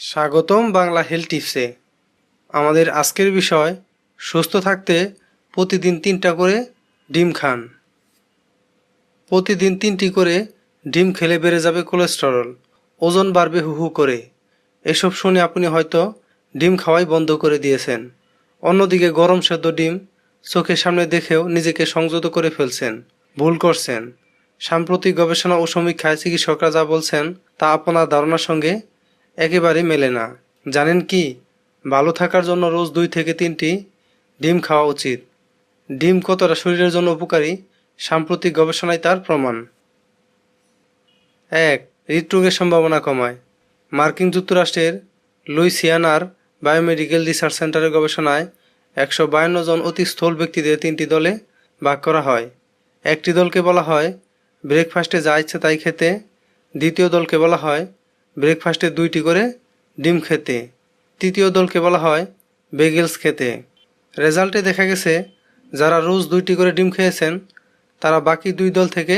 স্বাগতম বাংলা হেলথ টিপসে। আমাদের আজকের বিষয়, সুস্থ থাকতে প্রতিদিন তিনটা করে ডিম খান। প্রতিদিন তিনটি করে ডিম খেলে বেড়ে যাবে কোলেস্টেরল, ওজন বাড়বে হু হু করে। এসব শুনে আপনি হয়তো ডিম খাওয়াই বন্ধ করে দিয়েছেন। অন্যদিকে গরম সেদ্ধ ডিম চোখের সামনে দেখেও নিজেকে সংযত করে ফেলছেন, ভুল করছেন। সাম্প্রতিক গবেষণা ও সমীক্ষায় চিকিৎসকরা যা বলছেন তা আপনার ধারণার সঙ্গে একেবারে মেলে না। জানেন কি? ভালো থাকার জন্য রোজ দুই থেকে তিনটি ডিম খাওয়া উচিত। ডিম কতটা শরীরের জন্য উপকারী সাম্প্রতিক গবেষণায় তার প্রমাণ। এক, হৃদরোগের সম্ভাবনা কমায়। মার্কিন যুক্তরাষ্ট্রের লুইসিয়ানার বায়োমেডিকেল রিসার্চ সেন্টারের গবেষণায় একশো বায়ান্ন জন অতি স্থূল ব্যক্তিদের তিনটি দলে ভাগ করা হয়। একটি দলকে বলা হয়, ব্রেকফাস্টে যা ইচ্ছে তাই খেতে দ্বিতীয় দলকে বলা হয় ব্রেকফাস্টে দুইটি করে ডিম খেতে। তৃতীয় দলকে বলা হয় বেগেলস খেতে। রেজাল্টে দেখা গেছে, যারা রোজ দুইটি করে ডিম খেয়েছেন, তারা বাকি দুই দল থেকে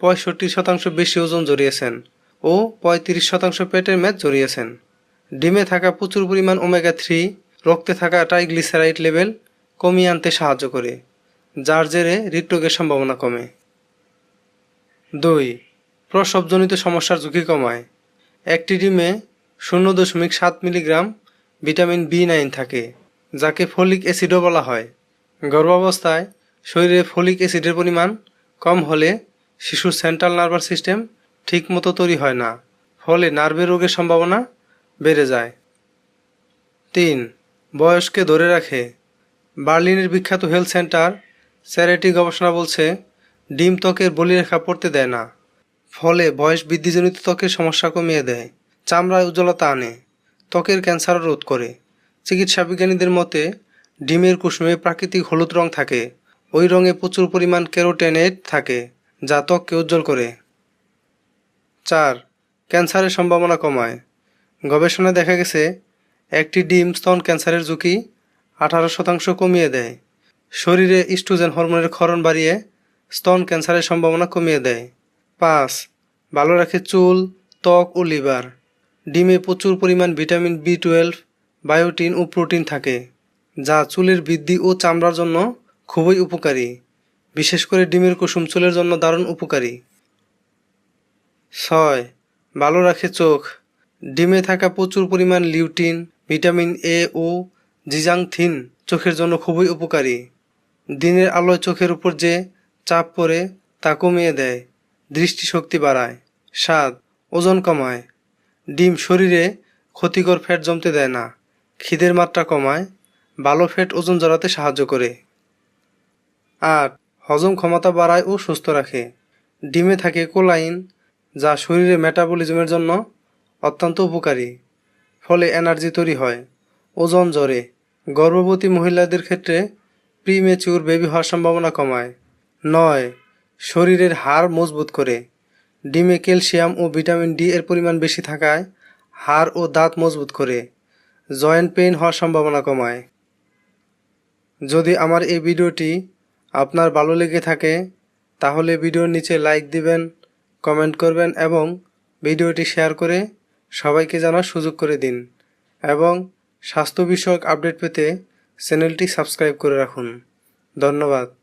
পঁয়ষট্টি শতাংশ বেশি ওজন জড়িয়েছেন ও পঁয়ত্রিশ শতাংশ পেটের মেদ জড়িয়েছেন। ডিমে থাকা প্রচুর পরিমাণ ওমেগা থ্রি, রক্তে থাকা ট্রাইগ্লিসারাইড লেভেল কমিয়ে আনতে সাহায্য করে, যার জেরে হৃদরোগের সম্ভাবনা কমে। দুই, প্রসবজনিত সমস্যার ঝুঁকি কমায়। একটি ডিমে শূন্য দশমিক সাত মিলিগ্রাম ভিটামিন বি নাইন থাকে, যাকে ফলিক অ্যাসিডও বলা হয়। গর্ভাবস্থায় শরীরে ফলিক অ্যাসিডের পরিমাণ কম হলে শিশুর সেন্ট্রাল নার্ভাস সিস্টেম ঠিকমতো তৈরি হয় না, ফলে নার্ভের রোগের সম্ভাবনা বেড়ে যায়। তিন, বয়সকে ধরে রাখে। বার্লিনের বিখ্যাত হেলথ সেন্টার স্যারেটি গবেষণা বলছে, ডিম ত্বকের বলিরেখা পড়তে দেয় না। ফলে বয়স বৃদ্ধিজনিত ত্বকের সমস্যা কমিয়ে দেয়। চামড়ায় উজ্জ্বলতা আনে, ত্বকের ক্যান্সারও রোধ করে। চিকিৎসা বিজ্ঞানীদের মতে, ডিমের কুসুমে প্রাকৃতিক হলুদ রং থাকে। ওই রঙে প্রচুর পরিমাণ ক্যারোটেনেট থাকে, যা ত্বককে উজ্জ্বল করে। চার, ক্যান্সারের সম্ভাবনা কমায়। গবেষণায় দেখা গেছে, একটি ডিম স্তন ক্যান্সারের ঝুঁকি আঠারো শতাংশ কমিয়ে দেয়। শরীরে ইস্ট্রোজেন হরমোনের ক্ষরণ বাড়িয়ে স্তন ক্যান্সারের সম্ভাবনা কমিয়ে দেয়। পাঁচ, ভালো রাখে চুল, ত্বক ও লিভার। ডিমে প্রচুর পরিমাণ ভিটামিন বি টুয়েলভ, বায়োটিন ও প্রোটিন থাকে, যা চুলের বৃদ্ধি ও চামড়ার জন্য খুবই উপকারী। বিশেষ করে ডিমের কুসুম চুলের জন্য দারুণ উপকারী। ছয়, ভালো রাখে চোখ। ডিমে থাকা প্রচুর পরিমাণ লিউটিন, ভিটামিন এ ও জিজাংথিন চোখের জন্য খুবই উপকারী। দিনের আলোয় চোখের উপর যে চাপ পড়ে তা কমিয়ে দেয়। দৃষ্টিশক্তি বাড়ায়, স্বাদ, ওজন কমায়। ডিম শরীরে ক্ষতিকর ফ্যাট জমতে দেয় না, খিদের মাত্রা কমায়, ভালো ফ্যাট ওজন জড়াতে সাহায্য করে। আট হজম ক্ষমতা বাড়ায় ও সুস্থ রাখে। ডিমে থাকে কোলাইন, যা শরীরে মেটাবলিজমের জন্য অত্যন্ত উপকারী, ফলে এনার্জি তৈরি হয়, ওজন জড়ে গর্ভবতী মহিলাদের ক্ষেত্রে প্রিমেচিউর বেবি হওয়ার সম্ভাবনা কমায়। নয় শরীরের হাড় মজবুত করে। ডিমে ক্যালসিয়াম ও ভিটামিন ডি এর পরিমাণ বেশি থাকায় হাড় ও দাঁত মজবুত করে। জয়েন্ট পেইন হওয়ার সম্ভাবনা কমায়। যদি আমার এই ভিডিওটি আপনার ভালো লেগে থাকে, তাহলে ভিডিওর নিচে লাইক দিবেন, কমেন্ট করবেন এবং ভিডিওটি শেয়ার করে সবাইকে জানার সুযোগ করে দিন এবং স্বাস্থ্য বিষয়ক আপডেট পেতে চ্যানেলটি সাবস্ক্রাইব করে রাখুন। ধন্যবাদ।